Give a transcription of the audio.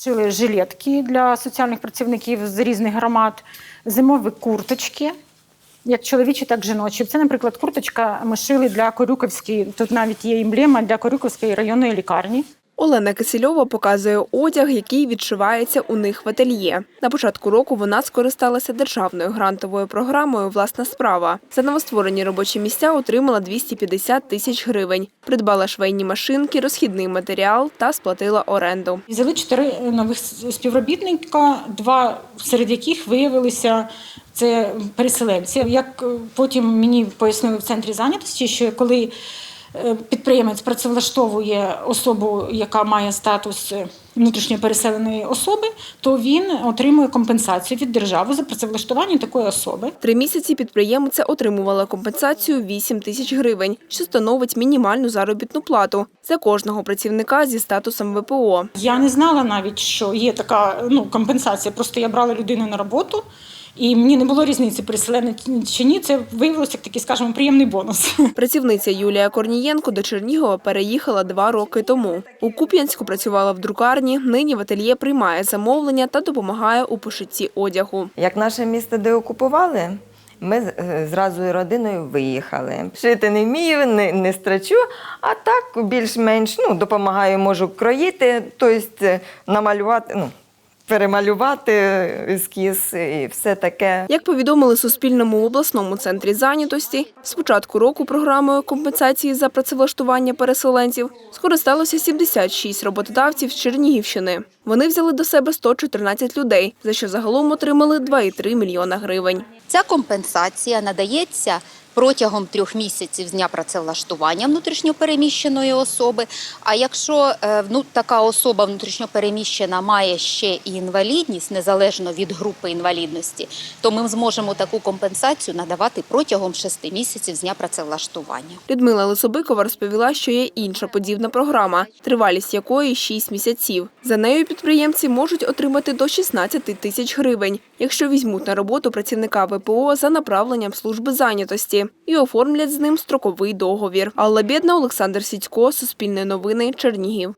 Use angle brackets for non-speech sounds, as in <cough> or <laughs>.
Шили жилетки для соціальних працівників з різних громад, зимові курточки, як чоловічі, так і жіночі. Це, наприклад, курточка ми шили для Корюківської, тут навіть є емблема для Корюківської районної лікарні. Олена Кисельова показує одяг, який відшивається у них в ательє. На початку року вона скористалася державною грантовою програмою Власна справа. За новостворені робочі місця отримала 250 тисяч гривень. Придбала швейні машинки, розхідний матеріал та сплатила оренду. Взяли чотири нових співробітника, два серед яких виявилися це переселенці. Як потім мені пояснили в центрі зайнятості, що коли підприємець працевлаштовує особу, яка має статус е, внутрішньо переселеної особи, то він отримує компенсацію від держави за працевлаштування такої особи. Три місяці підприємиця отримувала компенсацію 8 тисяч гривень, що становить мінімальну заробітну плату за кожного працівника зі статусом ВПО. Я не знала навіть, що є така ну, компенсація. Просто я брала людину на роботу, і мені не було різниці, переселений чи ні. Це виявилося як такий, скажімо, приємний бонус. <laughs> Працівниця Юлія Корнієнко до Чернігова переїхала два роки тому. У Куп'янську працювала в друкарні, нині в ательє приймає замовлення та допомагає у пошитті одягу. Як наше місто деокупували, ми е, зразу і родиною виїхали. Шити не вмію, не, не страчу, а так більш-менш ну, допомагаю, можу кроїти, тобто намалювати, ну, перемалювати ескіз і все таке. Як повідомили Суспільному в обласному центрі зайнятості, з початку року програмою компенсації за працевлаштування переселенців скористалося 76 роботодавців з Чернігівщини. Вони взяли до себе 114 людей, за що загалом отримали 2,3 мільйона гривень. Ця компенсація надається протягом трьох місяців з дня працевлаштування внутрішньопереміщеної особи. А якщо ну, така особа внутрішньопереміщена має ще і інвалідність, незалежно від групи інвалідності, то ми зможемо таку компенсацію надавати протягом шести місяців з дня працевлаштування. Людмила Лисобикова розповіла, що є інша подібна програма, тривалість якої 6 місяців. За нею підприємці можуть отримати до 16 тисяч гривень, якщо візьмуть на роботу працівника ВПО за направленням служби зайнятості і оформлять з ним строковий договір. Алла Бєдна, Олександр Сідько, Суспільне новини, Чернігів.